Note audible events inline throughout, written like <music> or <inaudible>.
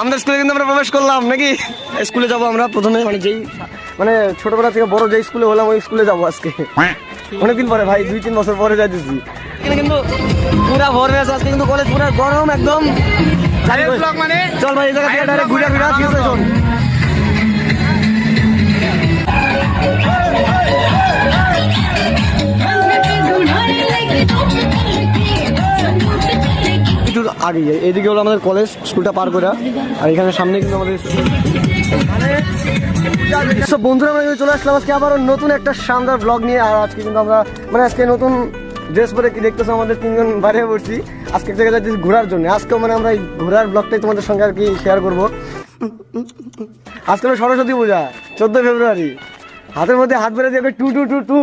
আমাদের স্কুলে কিন্তু আমরা প্রবেশ করলাম নাকি? স্কুলে যাব আমরা প্রথমে মানে যেই মানে ছোটবেলা থেকে বড় যেই স্কুলে হলাম ওই স্কুলে যাব আজকে। অনেকদিন পরে ভাই দুই তিন বছর পরে যাইতেছি। কিন্তু পুরা ভোর হয়ে আজকে কিন্তু কলেজ পুরা গরম একদম। মানে? চল ভাই এই জায়গা থেকে ডাইরেক্ট ঘুরে ঘুরে ঠিক আগে যাই এদিকে হলো আমাদের কলেজ স্কুলটা পার করে আর এখানে সামনে কিন্তু আমাদের সব বন্ধুরা, আমরা চলে আসলাম। আজকে আবার নতুন একটা শানদার ব্লগ নিয়ে, আর আজকে কিন্তু আমরা মানে আজকে নতুন ড্রেস পরে কি দেখতেছো? আমাদের তিনজন বাইরে পড়ছি আজকে এক জায়গায় যাচ্ছি ঘোরার জন্য। আজকেও মানে আমরা এই ঘোরার ব্লগটাই তোমাদের সঙ্গে আর কি শেয়ার করব। আজকে সরস্বতী পূজা চোদ্দ ফেব্রুয়ারি। হাতের মধ্যে হাত বেড়ে দিয়ে টু টু টু টু।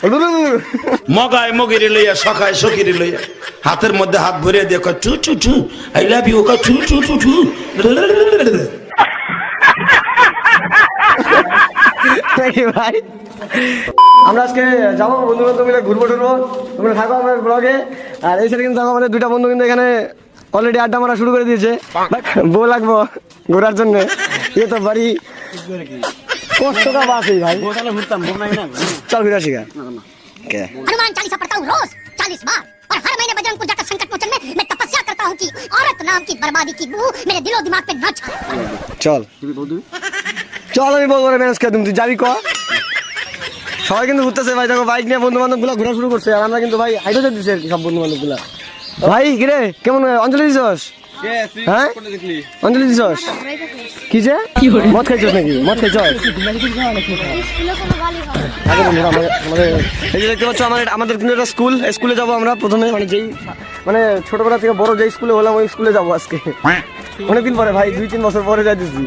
<laughs> মগায় মগিরে লইয়া সখায় সকিরে লইয়া। হাতের মধ্যে হাত ভরিয়ে দিয়ে কয় চু চু চু আই লাভ ইউ কয় চু চু চু চু ভাই। আমরা আজকে যাব বন্ধু বান্ধব মিলে ঘুরবো টুরবো। তোমরা থাকো আমার ব্লগে আর এই সাইডে কিন্তু আমাদের দুইটা বন্ধু কিন্তু এখানে অলরেডি আড্ডা মারা শুরু করে দিয়েছে। বউ লাগবো ঘোরার জন্য। ইয়ে তো বাড়ি কষ্ট কা বাস এই ভাই চল ঘুরে আসি গা। কে हनुमान चालीसा पढ़ता हूँ रोज चालीस बार और हर महीने बजरंग पूजा का संकट मोचन में मैं तपस्या करता हूँ कि औरत नाम की बर्बादी की बू मेरे दिलो दिमाग पे न छाए চল চল আমি বলবো ম্যানেজ করে তুমি তুই যাবি ক সবাই কিন্তু ঘুরতেছে ভাই দেখো বাইক নিয়ে বন্ধু বান্ধব গুলা ঘোরা শুরু করছে আর আমরা কিন্তু ভাই হাইটে যেতেছি আর কি সব বন্ধু বান্ধব গুলা ভাই কিরে কেমন অঞ্জলি দিছস হ্যাঁ? অঞ্জলি দিছস কি যে? মদ খাইছস নাকি? মদ খাইছস আগে বন্ধুরা আমাদের আমাদের এই যে দেখতে পাচ্ছ আমাদের আমাদের কিন্তু একটা স্কুল। স্কুলে যাব আমরা প্রথমে। মানে যেই মানে ছোটবেলা থেকে বড় যেই স্কুলে হলাম ওই স্কুলে যাব আজকে। অনেকদিন পরে ভাই দুই তিন বছর পরে যাইতেছি।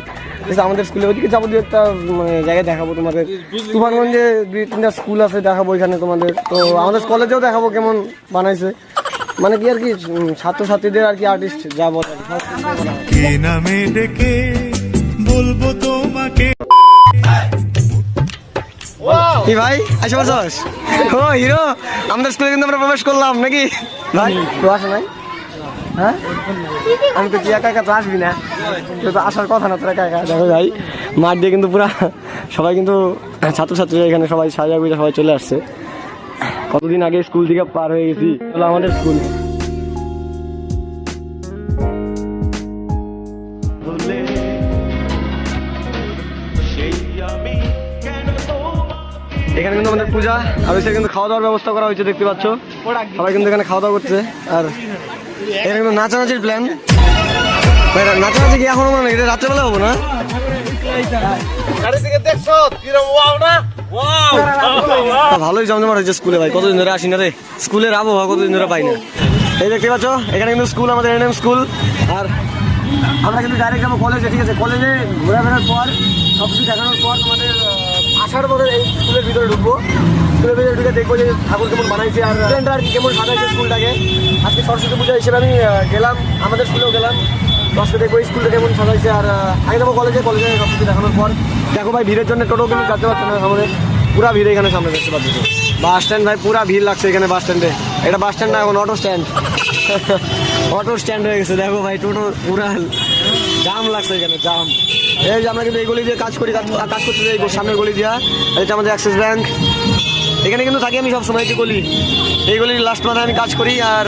আমাদের স্কুলে ওইদিকে যাব দু একটা মানে জায়গায় দেখাবো তোমাদের। তুফানগঞ্জে দুই তিনটা স্কুল আছে দেখাবো এখানে তোমাদের। তো আমাদের কলেজেও দেখাবো কেমন বানাইছে। মানে কি আর কি ছাত্রছাত্রীদের আর কি আর্টিস্ট যা বলে কি, নামে ডেকে বলব তোমাকে? কি ভাই? আসে বসস ও হিরো আমাদের স্কুলে কিন্তু আমরা প্রবেশ করলাম নাকি? ভাই তো আসে নাই হ্যাঁ? আমি তো কি একা একা তো আসবি না। তুই তো আসার কথা না তোর একা একা। দেখো ভাই মাঠ দিয়ে কিন্তু পুরা সবাই কিন্তু ছাত্রছাত্রীরা এখানে সবাই সাজা গুজা সবাই চলে আসছে। কতদিন আগে স্কুল থেকে পার হয়ে গেছি? আমাদের স্কুল। এখানে কিন্তু আমাদের পূজা, আর ওই কিন্তু খাওয়া দাওয়ার ব্যবস্থা করা হয়েছে, দেখতে পাচ্ছ। সবাই কিন্তু এখানে খাওয়া দাওয়া করছে, আর এখানে কিন্তু নাচানাচির প্ল্যান নাচানাচি কি এখনও মানে? রাত্রেবেলা হব না? তা ভালোই জমজমাট হয়েছে স্কুলে ভাই কতদিন ধরে আসি না রে? স্কুলের আবহাওয়া কতদিন ধরে পাই না। এই দেখতে পাচ্ছ এখানে কিন্তু স্কুল আমাদের এনএম স্কুল। আর আমরা কিন্তু ডাইরেক্ট যাব কলেজে ঠিক আছে? কলেজে ঘোরাফেরার পর সব কিছু দেখানোর পর তোমাদের আসার পরে এই স্কুলের ভিতরে ঢুকবো। স্কুলের ভিতরে ঢুকে দেখব যে ঠাকুর কেমন বানাইছে আর student রা আর কি কেমন সাজাইছে স্কুলটাকে। আজকে সরস্বতী পূজা হিসেবে আমি গেলাম আমাদের স্কুলেও গেলাম। দশটা দেখব স্কুলটা কেমন সাজাইছে আর আগে যাব কলেজে কলেজে সব কিছু দেখানোর পর। দেখো ভাই, ভিড়ের জন্য টোটো কিন্তু যাতে পারছে না সামনে। পুরা ভিড় এখানে সামনে দেখতে পাচ্ছি বাস স্ট্যান্ড ভাই, পুরা ভিড় লাগছে এখানে বাস স্ট্যান্ডে এটা বাস স্ট্যান্ড না, এখন অটো স্ট্যান্ড অটো স্ট্যান্ড হয়ে গেছে। দেখো ভাই, টোটো পুরা জাম লাগছে এখানে জাম এই যে আমরা কিন্তু এই গলি দিয়ে কাজ করি, কাজ করতে যাই সামনের গলি দিয়া। এটা আমাদের অ্যাক্সিস ব্যাংক এখানে কিন্তু থাকি আমি সব সময় গলি। এই গলির লাস্ট মাথায় আমি কাজ করি আর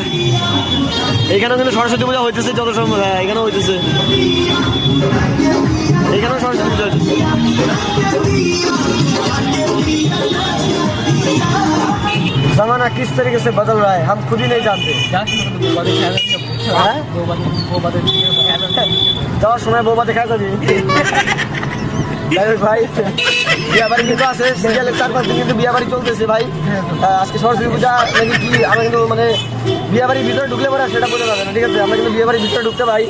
এখানেও কিন্তু সরস্বতী পূজা হইতেছে যত সময় হ্যাঁ, এখানেও হইতেছে এখানেও সরস্বতী পূজা হইতেছে जमाना किस तरीके से बदल रहा है हम खुद ही नहीं जानते হ্যাঁ? যাওয়ার সময় বৌমা দেখা যাবি যাই হোক ভাই বিয়া বাড়ি কিন্তু আছে সিরিয়ালে চার পাঁচ দিন কিন্তু বিয়া বাড়ি চলতেছে ভাই। আজকে সরস্বতী পূজা নাকি কি আমরা কিন্তু মানে বিয়া বাড়ির ভিতরে ঢুকলে পরে সেটা বোঝা যাবে না ঠিক আছে? আমরা কিন্তু বিয়ে বাড়ির ভিতরে ঢুকতে ভাই।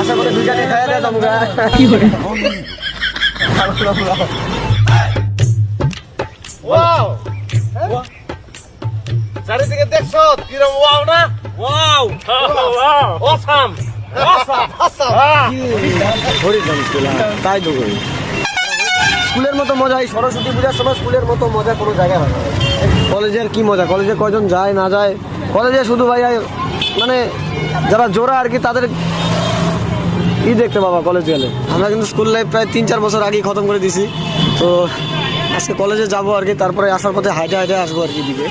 আশা করে দুই জায়গায় খাইয়া দেয় তোমরা। কি করে? চারিদিকে দেখছ? কিরম ওয়াও না? ওয়াও অসাম তাই তো স্কুলের মতো মজা, এই সরস্বতী পূজার সময় স্কুলের মতো মজা কোনো জায়গায় হয় কলেজের কি মজা? কলেজে কয়জন যায়, না যায়? কলেজে শুধু ভাই মানে যারা জোড়া আর কি, তাদের ই দেখতে বাবা কলেজ গেলে। আমরা কিন্তু স্কুল লাইফ প্রায় তিন চার বছর আগেই খতম করে দিছি। তো আজকে কলেজে যাব আর কি, তারপরে আসার পথে হাইটে হাইটে আসব আর কি দিকে।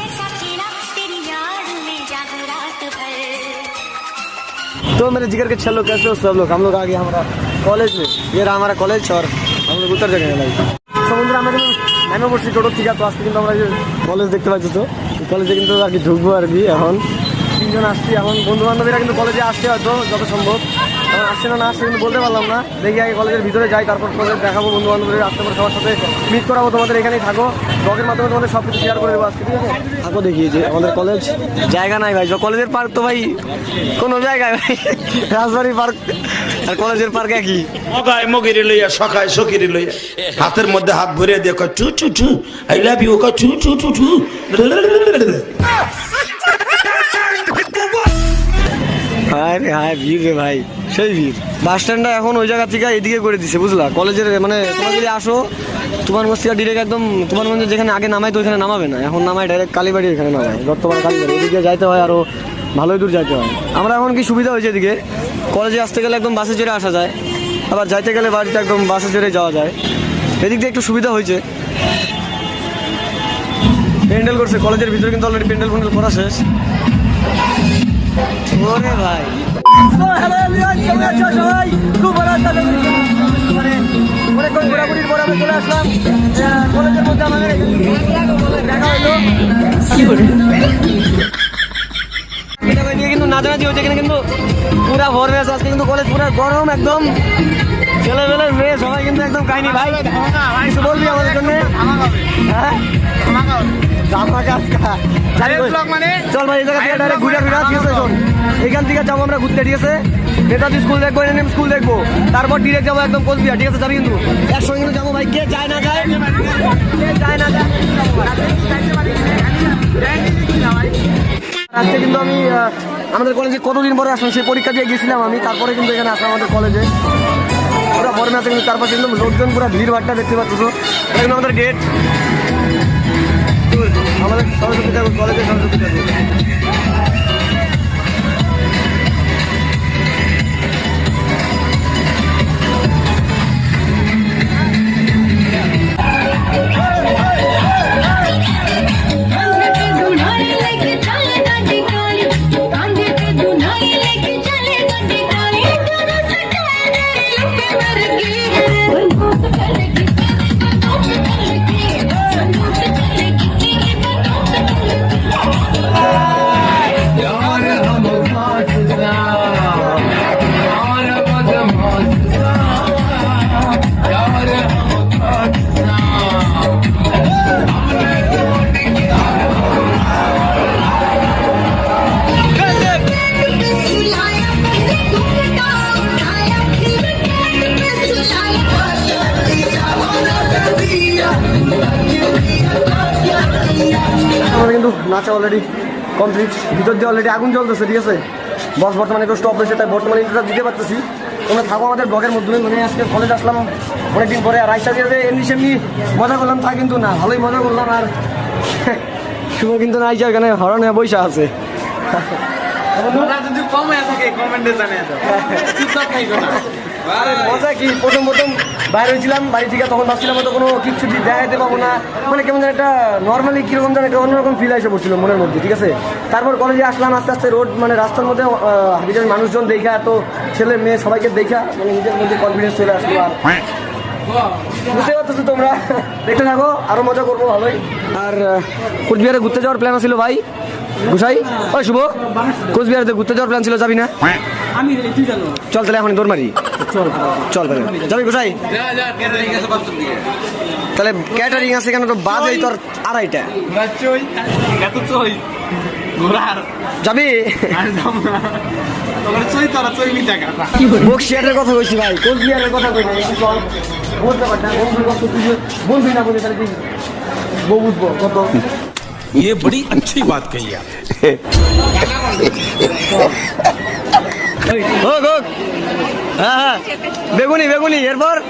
तो मेरे जिगर के छह लोग कैसे हो सब लोग हम लोग आ गए हमारा कॉलेज में ये रहा हमारा कॉलेज और हम लोग उतर जाएंगे भाई সমুদ্রে আমরা কিন্তু নেমে পড়ছি টোটো থেকে তো আজকে কিন্তু আমরা কলেজ দেখতে পাচ্ছি তো কলেজে কিন্তু আর কি ঢুকবো আর কি এখন তিনজন আসছি এখন বন্ধু বান্ধবীরা কিন্তু কলেজে আসছে হয়তো যত সম্ভব এখন আসছে না না আসছে কিন্তু বলতে পারলাম না। দেখি আগে কলেজের ভিতরে যাই তারপর কলেজ দেখাবো বন্ধু বান্ধবীরা আসতে পারে সবার সাথে মিট করাবো তোমাদের এখানেই থাকো। ব্লগের মাধ্যমে তোমাদের সব কিছু শেয়ার করে দেবো আজকে ঠিক আছে? থাকো দেখি যে আমাদের কলেজ জায়গা নাই ভাই। কলেজের পার্ক তো ভাই কোনো জায়গায় ভাই রাজবাড়ি পার্ক আর কলেজের পার্ক একই। মগায় মগিরি লইয়া সকায় সকিরি লইয়া। হাতের মধ্যে হাত ভরিয়ে দিয়ে কয় টু টু টু আই লাভ ইউ কয় টু টু টু টু হায় রে হায় ভিড় রে ভাই। সেই ভিড়। বাস স্ট্যান্ডটা এখন ওই জায়গা থেকে এদিকে করে দিছে, বুঝলা? কলেজের মানে তোমরা যদি আসো তুমানগঞ্জ থেকে ডিরেক্ট একদম তুমানগঞ্জে যেখানে আগে নামাই তো ওইখানে নামাবে না। এখন নামায় ডাইরেক্ট কালীবাড়ি এখানে নামায়, বর্তমানে কালীবাড়ি। এদিকে যাইতে হয় আরও ভালোই দূর যাইতে হয়। আমরা এখন কি সুবিধা হয়েছে এদিকে? কলেজে আসতে গেলে একদম বাসে চড়ে আসা যায়। আবার যাইতে গেলে বাড়িতে একদম বাসে চড়ে যাওয়া যায়। এদিক দিয়ে একটু সুবিধা হয়েছে। প্যান্ডেল করছে, কলেজের ভিতরে কিন্তু অলরেডি প্যান্ডেল ফ্যান্ডেল করা শেষ। ওরে ভাই। মানে ঘোরাঘুরির পর আমরা চলে আসলাম কলেজের কিন্তু নাচানাচি হচ্ছে কিন্তু পুরা ভোর মেয়ে আজকে কিন্তু কলেজ পুরা গরম একদম ছেলে মেলে মেয়ে সবাই কিন্তু একদম কাহিনী ভাই কিছু বলবি আমাদের জন্য হ্যাঁ। চল ভাই এই জায়গা থেকে ডাইরেক্ট ঘুরে ঘুরে ঠিক আছে শোন এখান থেকে যাব আমরা ঘুরতে ঠিক আছে? নেতাজি স্কুল দেখব এনএম স্কুল দেখব। তারপর ডিরেক্ট যাব একদম কোচবিহার ঠিক আছে? যাবি কিন্তু? একসঙ্গে কিন্তু যাব ভাই। কে যায় না যায়? কে যায় না যায়? আজকে কিন্তু আমি আমাদের কলেজে কতদিন পরে আসলাম সেই পরীক্ষা দিয়ে গেছিলাম আমি। তারপরে কিন্তু এখানে আসলাম আমাদের কলেজে পুরো বড় আছে কিন্তু তারপর কিন্তু লোকজন পুরো ভিড় ভাড়টা দেখতে পাচ্ছ আমাদের গেট আমাদের সরস্বতী ঠাকুর কলেজে সরস্বতী ঠাকুর। আমাদের অলরেডি কমপ্লিট ভিতর দিয়ে অলরেডি আগুন জ্বলতেছে ঠিক আছে? বস বর্তমানে একটু স্টপ হয়েছে তাই বর্তমানে ইন্টারটা দিতে পারতেছি। তোমরা থাকো আমাদের ব্লগের মাধ্যমে মানে আজকে কলেজ আসলাম অনেকদিন পরে আর আইসা দিয়ে এমনি সেমনি মজা করলাম তা কিন্তু না ভালোই মজা করলাম আর <laughs> শুভ কিন্তু না আইসা এখানে হরণ হয়ে বৈশা আছে। যদি কম হয়ে থাকে কমেন্টে জানিয়ে দাও। <laughs> মজা কি? প্রথম প্রথম বাইরে হয়েছিলাম, বাড়ি থেকে তখন ভাবছিলাম হয়তো কোনো কিছু দেখাইতে পাবো না। মানে কেমন যেন একটা নর্মালি কীরকম যেন একটা অন্যরকম ফিল এসে পড়ছিল মনের মধ্যে, ঠিক আছে? তারপর কলেজে আসলাম, আস্তে আস্তে রোড মানে রাস্তার মধ্যে হাবিজার মানুষজন দেখা এত ছেলে মেয়ে সবাইকে দেখা মানে নিজের মধ্যে কনফিডেন্স চলে আসলো আর। বুঝতে পারতেছো তোমরা? দেখতে থাকো, আরও মজা করব, ভালোই। আর কোচবিহারে ঘুরতে যাওয়ার প্ল্যান ছিল ভাই? গুসাই? ওই শুভ, কোচবিহারে ঘুরতে যাওয়ার প্ল্যান ছিল, যাবি না? আমি তুই জানো চল তাহলে এখন দৌড় মারি চল চল ভাই যাবি গোসাই যা যা ক্যাটারিং আছে বাস্তব দিকে তাহলে ক্যাটারিং আছে কেন তো বাজেই তোর আড়াইটা বাচ্চই এত চই ঘোরার যাবি আর দাম তোর চই তোরা চই মি টাকা বক্সিয়ারের কথা কইছি ভাই কোচবিহারের কথা কই না একটু চল বলতে পারছি না বন্ধুর কথা তুই যে বন্ধুই না বলি তাহলে তুই বউ বুঝবো কত ये बड़ी अच्छी बात कही आप <laughs> হোক হোক। হ্যাঁ হ্যাঁ। বেগুনি বেগুনি এরপর?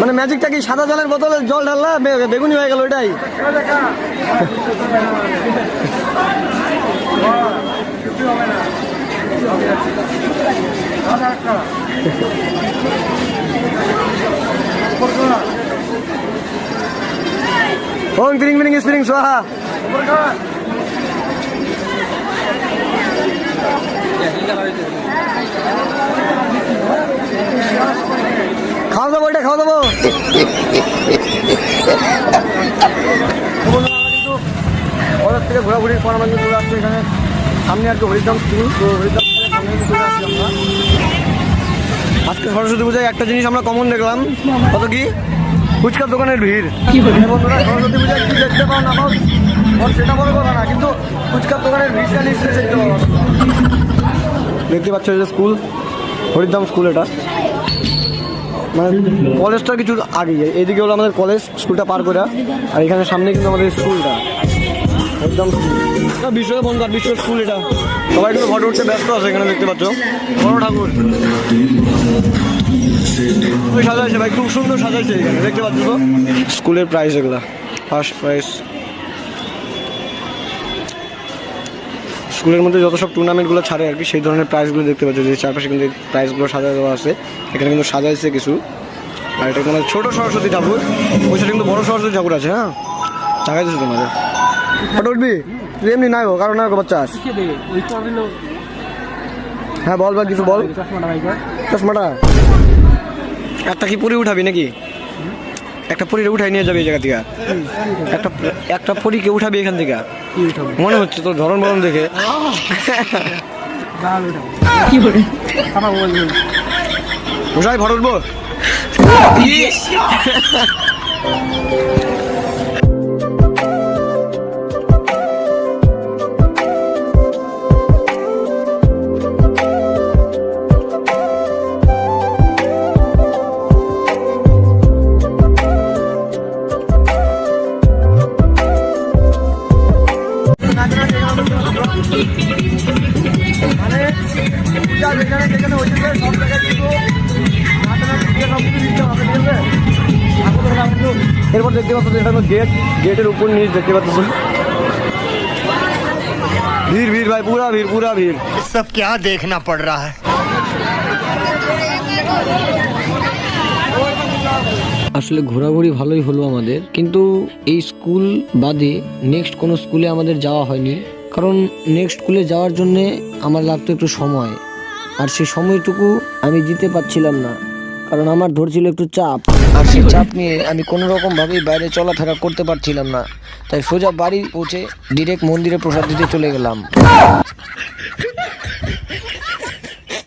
মানে ম্যাজিকটা কি সাদা জলের বোতলে জল ঢাললা? বেগুনি হয়ে গেল ওইটাই? <laughs> <laughs> ওং ফিরিং ফিরিং স্পিরিং সোহা খাওয়া দাবো এটা খাওয়া দাবো কলেজ থেকে ঘোরাঘুরির পর আমরা কিন্তু চলে আসছি এখানে সামনে আর কি হরিদ্রাম স্কুল তো হরিদ্রাম আজকে সরস্বতী পূজায় একটা জিনিস আমরা কমন দেখলাম। কত কি? ফুচকার দোকানের ভিড়। হ্যাঁ বন্ধুরা সরস্বতী পূজায় কি দেখতে পাও না পাও সেটা বড় কথা না কিন্তু ফুচকার দোকানের ভিড়টা নিশ্চয়ই দেখতে পাবো দেখতে পাচ্ছ যে স্কুল হরিদ্রাম স্কুল এটা। মানে কলেজটা কিছু আগে এদিকে হলো আমাদের কলেজ স্কুলটা পার করে আর এখানে সামনে কিন্তু আমাদের স্কুলটা একদম বিশ্ব বন্ধু আর বিশ্ব স্কুল এটা। সবাই কিন্তু ফটো উঠতে ব্যস্ত আছে এখানে, দেখতে পাচ্ছ। বড় ঠাকুর। সাজাইছে ভাই, খুব সুন্দর সাজাইছে এখানে, দেখতে পাচ্ছ তো? স্কুলের প্রাইস এগুলা ফার্স্ট প্রাইস স্কুলের মধ্যে যত সব টুর্নামেন্টগুলো ছাড়ে আর কি, সেই ধরনের প্রাইজগুলো দেখতে পাচ্ছ, যে চারপাশে কিন্তু প্রাইজগুলো সাজা দেওয়া আছে। এখানে কিন্তু সাজাইছে কিছু। আর এটা মানে ছোট সরস্বতী ঠাকুর। ওই সাথে কিন্তু বড় সরস্বতী ঠাকুর আছে হ্যাঁ? দিচ্ছে তোমাদের। ফটো উঠবি? তুই এমনি নাই হোক কারণ না বাচ্চাস হ্যাঁ বল বা কিছু বল। চশমাটা একটা কি পুরি উঠাবি নাকি? একটা পুরীরে উঠাই নিয়ে যাবে এই জায়গা থেকে। একটা একটা পুরীকে উঠাবি এখান থেকে। মনে হচ্ছে তোর ধরন বরণ দেখে। উঠাই ফটো উঠবো মানে যা যেখানে যেখানে হয়েছে সব জায়গায় কিন্তু নাচানাচি দিয়ে সব কিছু দিতে হবে, ঠিক আছে? এখন তো আমরা কিন্তু এরপর দেখতে পাচ্ছ যে এখানে গেট গেটের উপর নিচ দেখতে পাচ্ছ ভিড় ভিড় ভাই পুরা ভিড় পুরা ভিড় सब क्या देखना पड़ रहा है আসলে ঘোরাঘুরি ভালোই হলো আমাদের কিন্তু এই স্কুল বাদে নেক্সট কোনো স্কুলে আমাদের যাওয়া হয়নি কারণ নেক্সট স্কুলে যাওয়ার জন্যে আমার লাগতো একটু সময়। আর সেই সময়টুকু আমি দিতে পারছিলাম না কারণ আমার ধরছিল একটু চাপ। আর সেই চাপ নিয়ে আমি কোনো রকমভাবেই বাইরে চলাফেরা করতে পারছিলাম না। তাই সোজা বাড়ি পৌঁছে ডিরেক্ট মন্দিরে প্রসাদ দিতে চলে গেলাম।